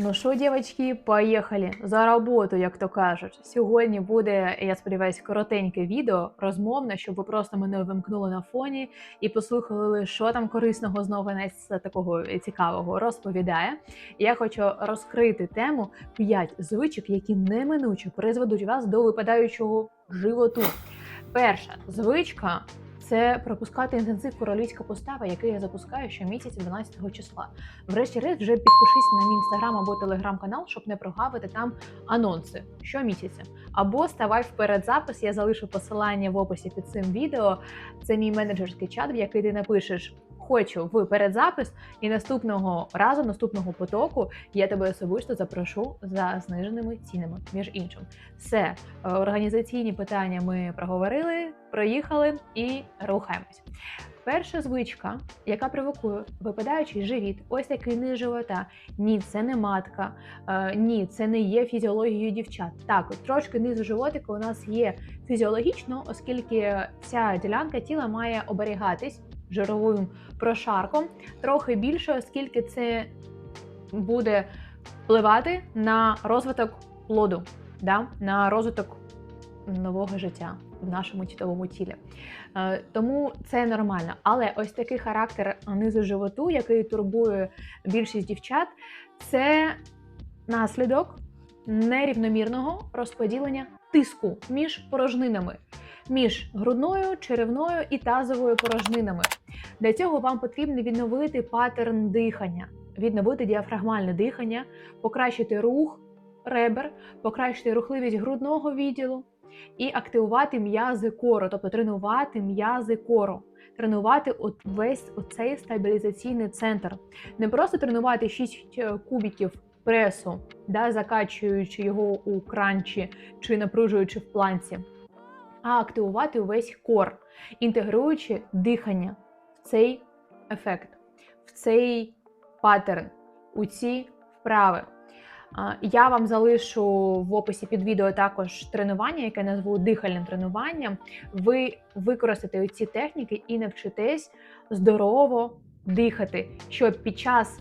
Ну що, дівчатки, поїхали за роботу, як то кажуть. Сьогодні буде, я сподіваюся, коротеньке відео розмовне, щоб ви просто мене вимкнули на фоні і послухали, що там корисного знову нас такого цікавого розповідає. Я хочу розкрити тему 5 звичок, які неминуче призведуть вас до випадаючого животу. Перша звичка. Це пропускати інтенсив королівська постава, який я запускаю щомісяця 12 числа. Врешті-решт, вже підпишись на мій інстаграм або телеграм-канал, щоб не прогавити там анонси щомісяця. Або ставай вперед запис. я залишу посилання в описі під цим відео. Це мій менеджерський чат, в який ти напишеш. Хочу в передзапис, і наступного разу, наступного потоку, я тебе особисто запрошу за зниженими цінами. Між іншим, все е, організаційні питання ми проговорили, проїхали і рухаємось. Перша звичка, яка провокує випадаючий живіт, ось такий низ живота. Ні, це не матка, е, ні, це не є фізіологією дівчат. Так, трошки низу животика у нас є фізіологічно, оскільки ця ділянка тіла має оберігатись жировим прошарком трохи більше, оскільки це буде впливати на розвиток плоду, да? на розвиток нового життя в нашому тітовому тілі. Е, Тому це нормально. Але ось такий характер низу животу, який турбує більшість дівчат, це наслідок нерівномірного розподілення тиску між порожнинами, між грудною, черевною і тазовою порожнинами. Для цього вам потрібно відновити паттерн дихання, відновити діафрагмальне дихання, покращити рух ребер, покращити рухливість грудного відділу і активувати м'язи кору, тобто тренувати м'язи кору. Тренувати от весь оцей стабілізаційний центр. Не просто тренувати 6 кубіків пресу, да, закачуючи його у кранчі чи напружуючи в планці, а активувати увесь кор, інтегруючи дихання в цей ефект, в цей паттерн, у ці вправи. Я вам залишу в описі під відео також тренування, яке назву дихальним тренуванням. Ви використаєте ці техніки і навчитесь здорово дихати, щоб під час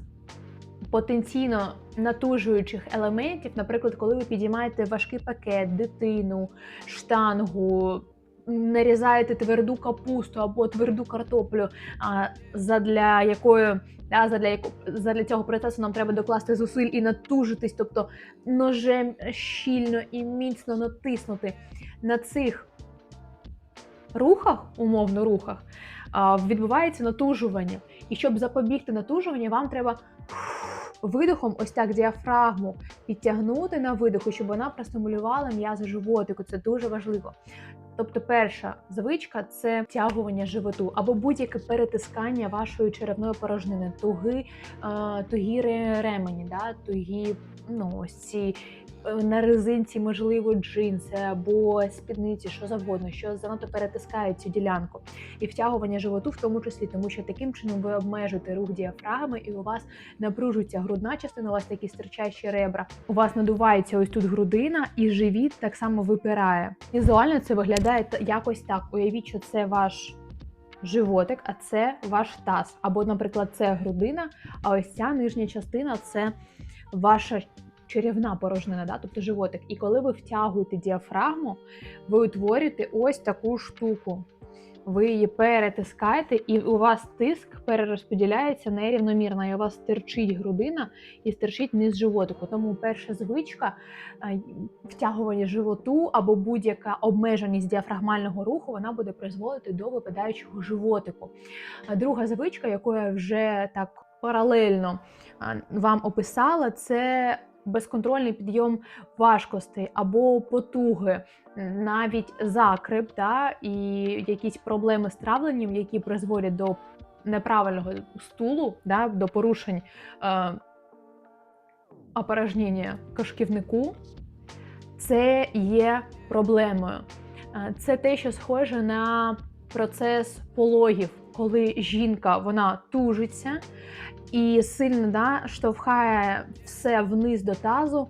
потенційно натужуючих елементів, наприклад, коли ви підіймаєте важкий пакет, дитину, штангу. Нарізаєте тверду капусту або тверду картоплю, а, задля якої да, задля, яко, задля цього процесу нам треба докласти зусиль і натужитись, тобто ножем щільно і міцно натиснути на цих рухах, умовно рухах, відбувається натужування. І щоб запобігти натужуванню, вам треба видихом, ось так діафрагму підтягнути на видиху, щоб вона простимулювала м'язи животику. Це дуже важливо. Тобто, перша звичка це втягування животу або будь-яке перетискання вашої черевної порожнини, туги, тугі ремені, да, тугі, ну ось ці на резинці, можливо, джинси або спідниці, що завгодно, що занадто перетискає цю ділянку. І втягування животу в тому числі, тому що таким чином ви обмежуєте рух діафрагми, і у вас напружується грудна частина, у вас такі стирчащі ребра, у вас надувається ось тут грудина, і живіт так само випирає. Візуально це виглядає якось так. Уявіть, що це ваш. Животик, а це ваш таз. Або, наприклад, це грудина, а ось ця нижня частина це ваша черевна порожнина, да? тобто животик. І коли ви втягуєте діафрагму, ви утворюєте ось таку штуку. Ви її перетискаєте, і у вас тиск перерозподіляється нерівномірно. І у вас стирчить грудина і стирчить низ животику. Тому перша звичка е, втягування животу або будь-яка обмеженість діафрагмального руху вона буде призводити до випадаючого животику. А Друга звичка, яку я вже так паралельно вам описала, це безконтрольний підйом важкостей або потуги, навіть закрип, да, і якісь проблеми з травленням, які призводять до неправильного стулу, да, до порушень е, опорожнення кишківнику, це є проблемою. Е, Це те, що схоже на процес пологів, коли жінка вона тужиться і сильно да, штовхає все вниз до тазу.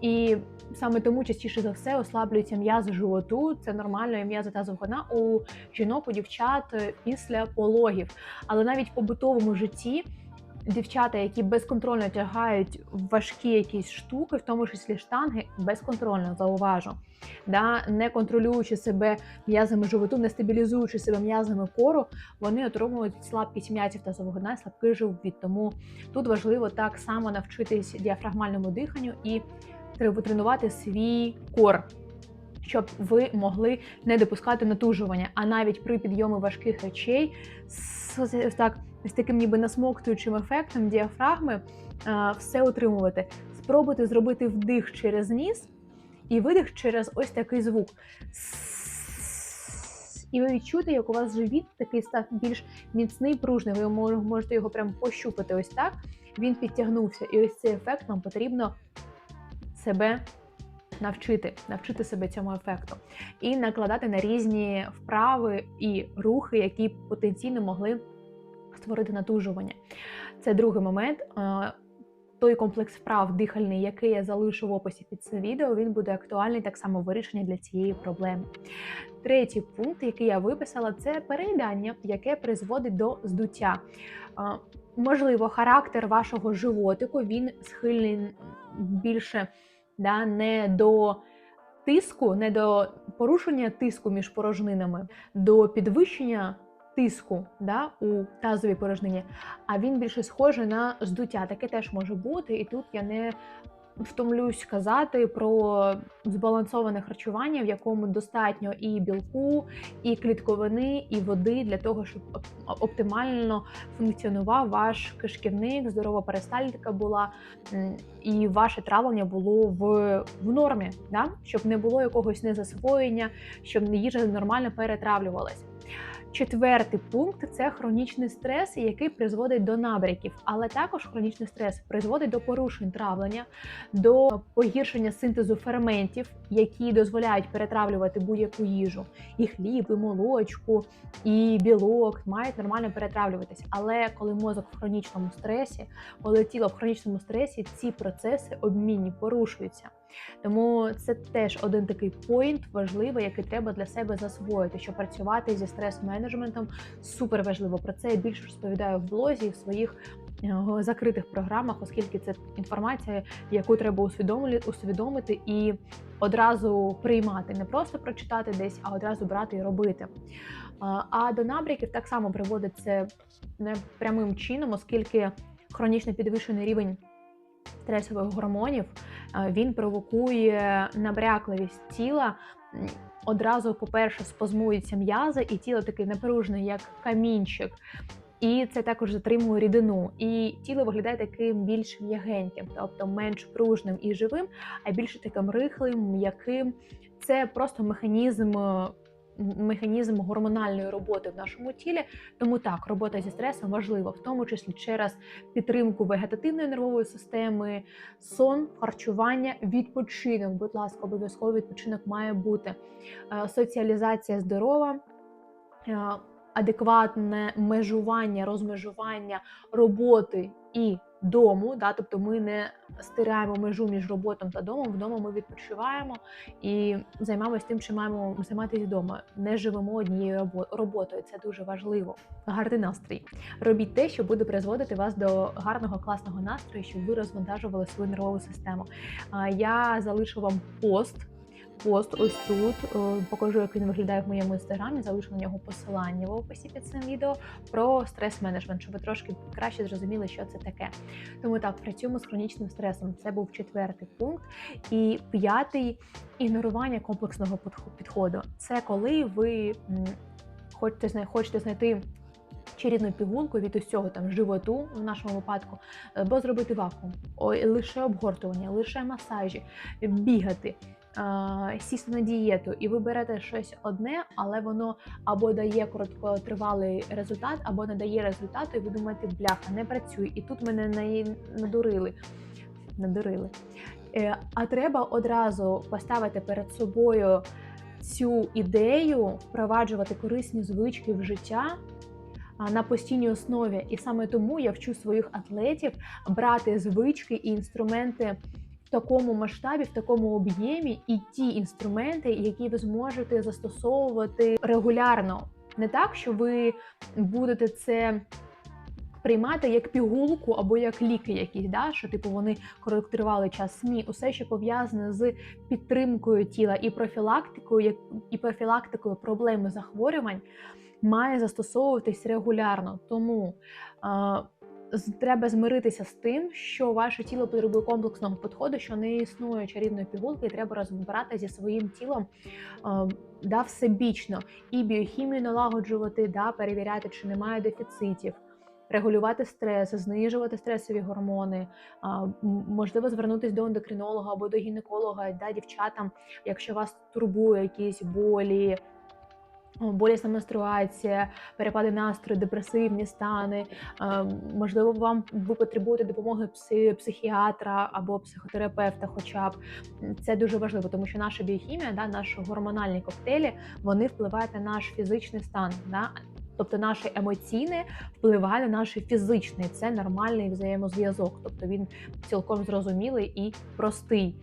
І саме тому частіше за все ослаблюються м'язи животу. Це нормально, і м'язи тазового дна у жінок, у дівчат е, після пологів. Але навіть в побутовому житті дівчата, які безконтрольно тягають важкі якісь штуки, в тому числі штанги, безконтрольно зауважу, да, не контролюючи себе м'язами животу, не стабілізуючи себе м'язами кору, вони отримують слабкість м'язів та дна, слабкий живіт. Тому тут важливо так само навчитись діафрагмальному диханню і тренувати свій кор. Щоб ви могли не допускати натужування, а навіть при підйомі важких речей так з таким ніби насмоктуючим ефектом діафрагми все утримувати. Спробуйте зробити вдих через ніс і видих через ось такий звук. І ви відчуєте, як у вас живіт такий став більш міцний, пружний. Ви можете його прям пощупати ось так. Він підтягнувся. І ось цей ефект вам потрібно себе навчити, навчити себе цьому ефекту. І накладати на різні вправи і рухи, які потенційно могли створити натужування. Це другий момент. Е, той комплекс вправ дихальний, який я залишу в описі під цим відео, він буде актуальний так само вирішення для цієї проблеми. Третій пункт, який я виписала, це переїдання, яке призводить до здуття. Е, можливо, характер вашого животику він схильний більше да, не до тиску, не до порушення тиску між порожнинами, до підвищення тиску да, у тазовій порожнині, а він більше схожий на здуття. Таке теж може бути, і тут я не втомлюсь казати про збалансоване харчування, в якому достатньо і білку, і клітковини, і води для того, щоб оптимально функціонував ваш кишківник, здорова перистальтика була, і ваше травлення було в в нормі, да? щоб не було якогось незасвоєння, щоб їжа нормально перетравлювалась. Четвертий пункт це хронічний стрес, який призводить до набряків, але також хронічний стрес призводить до порушень травлення, до погіршення синтезу ферментів, які дозволяють перетравлювати будь-яку їжу. І хліб, і молочку, і білок мають нормально перетравлюватись. Але коли мозок в хронічному стресі, коли тіло в хронічному стресі, ці процеси обмінні порушуються. Тому це теж один такий поінт важливий, який треба для себе засвоїти, що працювати зі стрес-менеджментом супер важливо. Про це я більше розповідаю в блозі в своїх е, закритих програмах, оскільки це інформація, яку треба усвідомити і одразу приймати, не просто прочитати десь, а одразу брати і робити. А до набряків так само приводить це не прямим чином, оскільки хронічно підвищений рівень стресових гормонів він провокує набрякливість тіла. Одразу, по-перше, спазмуються м'язи, і тіло таке напружене, як камінчик. І це також затримує рідину. І тіло виглядає таким більш м'ягеньким, тобто менш пружним і живим, а більше таким рихлим, м'яким. Це просто механізм механізм гормональної роботи в нашому тілі. Тому так, робота зі стресом важлива, в тому числі через підтримку вегетативної нервової системи, сон, харчування, відпочинок. Будь ласка, обов'язково відпочинок має бути е, соціалізація здорова. Адекватне межування, розмежування роботи і дому, да, тобто ми не стираємо межу між роботом та домом. Вдома ми відпочиваємо і займаємося тим, що маємо займатися вдома. Не живемо однією роботою. Це дуже важливо. Гарний настрій. Робіть те, що буде призводити вас до гарного класного настрою, щоб ви розвантажували свою нервову систему. Я залишу вам пост пост ось тут. Е, покажу, як він виглядає в моєму інстаграмі. Залишу на нього посилання в описі під цим відео про стрес-менеджмент, щоб ви трошки краще зрозуміли, що це таке. Тому так, працюємо з хронічним стресом. Це був четвертий пункт. І п'ятий ігнорування комплексного підходу. Це коли ви хочете хочете знайти. Чарівну пігулку від усього там животу в нашому випадку, або е, зробити вакуум, лише обгортування, лише масажі, бігати, сісти на дієту, і ви берете щось одне, але воно або дає короткотривалий результат, або не дає результату, і ви думаєте, бляха, не працює. І тут мене надурили. надурили. Е, а треба одразу поставити перед собою цю ідею, впроваджувати корисні звички в життя. На постійній основі, і саме тому я вчу своїх атлетів брати звички і інструменти такому масштабі, в такому об'ємі, і ті інструменти, які ви зможете застосовувати регулярно. Не так, що ви будете це приймати як пігулку або як ліки якісь, да? що типу вони коректували час СМІ, усе, що пов'язане з підтримкою тіла і профілактикою, як- і профілактикою проблем і захворювань, має застосовуватись регулярно. Тому треба змиритися з тим, що ваше тіло потребує комплексного підходу, що не існує чарівної пігулки, і треба розбирати зі своїм тілом е, да, всебічно і біохімію налагоджувати, да, перевіряти, чи немає дефіцитів. Регулювати стрес, знижувати стресові гормони, можливо, звернутися до ендокринолога або до гінеколога, да, дівчатам, якщо вас турбує якісь болі, болісна менструація, перепади настрою, депресивні стани. е, Можливо, вам ви потребуєте допомоги психіатра або психотерапевта, хоча б це дуже важливо, тому що наша біохімія, да, наші гормональні коктейлі, вони впливають на наш фізичний стан. Да? Тобто наше емоційне впливає на наш фізичний. Це нормальний взаємозв'язок. Тобто він цілком зрозумілий і простий.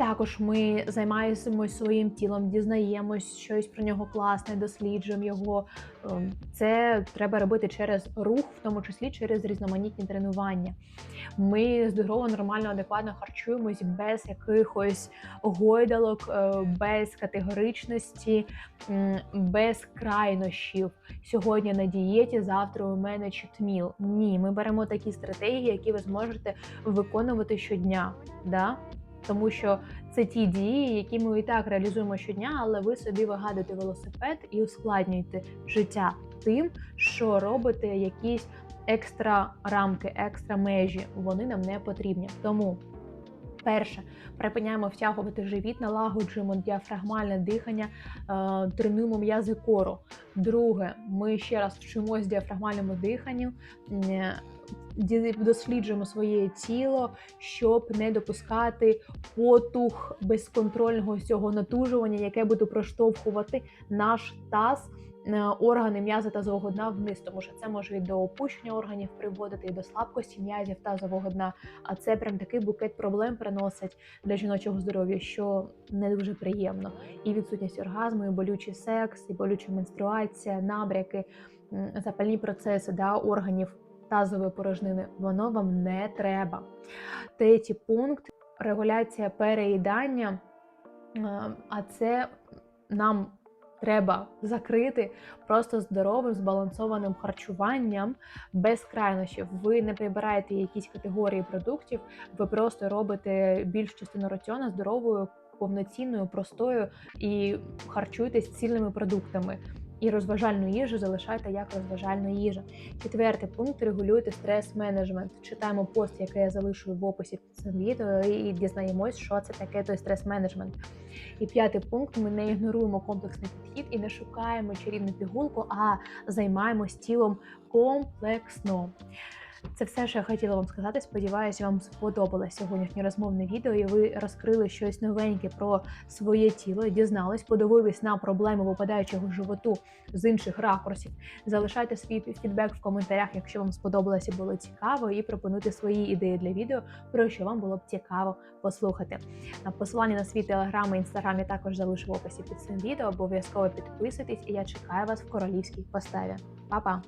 Також ми займаємося своїм тілом, дізнаємось щось про нього класне, досліджуємо його. Ем, Це треба робити через рух, в тому числі через різноманітні тренування. Ми здорово, нормально, адекватно харчуємось без якихось гойдалок, е, без категоричності, без крайнощів. Сьогодні на дієті, завтра у мене читміл. Ні, ми беремо такі стратегії, які ви зможете виконувати щодня. Да? Тому що це ті дії, які ми і так реалізуємо щодня, але ви собі вигадуєте велосипед і ускладнюєте життя тим, що робите якісь екстра рамки, екстра межі. Вони нам не потрібні. Тому. Перше, припиняємо втягувати живіт, налагоджуємо діафрагмальне дихання, е, тренуємо м'язи кору. Друге, ми ще раз вчимось діафрагмальному диханню, е, досліджуємо своє тіло, щоб не допускати потух безконтрольного цього натужування, яке буде проштовхувати наш таз. е, Органи м'язи тазового дна вниз, тому що це може і до опущення органів приводити, і до слабкості м'язів тазового дна. А це прям такий букет проблем приносить для жіночого здоров'я, що не дуже приємно. І відсутність оргазму, і болючий секс, і болюча менструація, набряки, запальні процеси да, органів тазової порожнини. Воно вам не треба. Третій пункт регуляція переїдання. Е, А це нам треба закрити просто здоровим збалансованим харчуванням без крайнощів. Ви не прибираєте якісь категорії продуктів, ви просто робите більш частину раціону здоровою, повноцінною, простою і харчуєтесь цільними продуктами. І розважальну їжу залишайте як розважальну їжу. Четвертий пункт регулюйте стрес-менеджмент. Читаємо пост, який я залишу в описі під цим відео, і дізнаємось, що це таке той стрес-менеджмент. І п'ятий пункт: ми не ігноруємо комплексний підхід і не шукаємо чарівну пігулку, а займаємось тілом комплексно. Це все, що я хотіла вам сказати. Сподіваюся, вам сподобалось сьогоднішнє розмовне відео, і ви розкрили щось новеньке про своє тіло, дізнались, подивились на проблеми випадаючого животу з інших ракурсів. Залишайте свій фідбек в коментарях, якщо вам сподобалося і було цікаво, і пропонуйте свої ідеї для відео, про що вам було б цікаво послухати. Посилання на свій телеграм і інстаграм я також залишу в описі під цим відео. Обов'язково підписуйтесь, і я чекаю вас в королівській поставі. Па-па!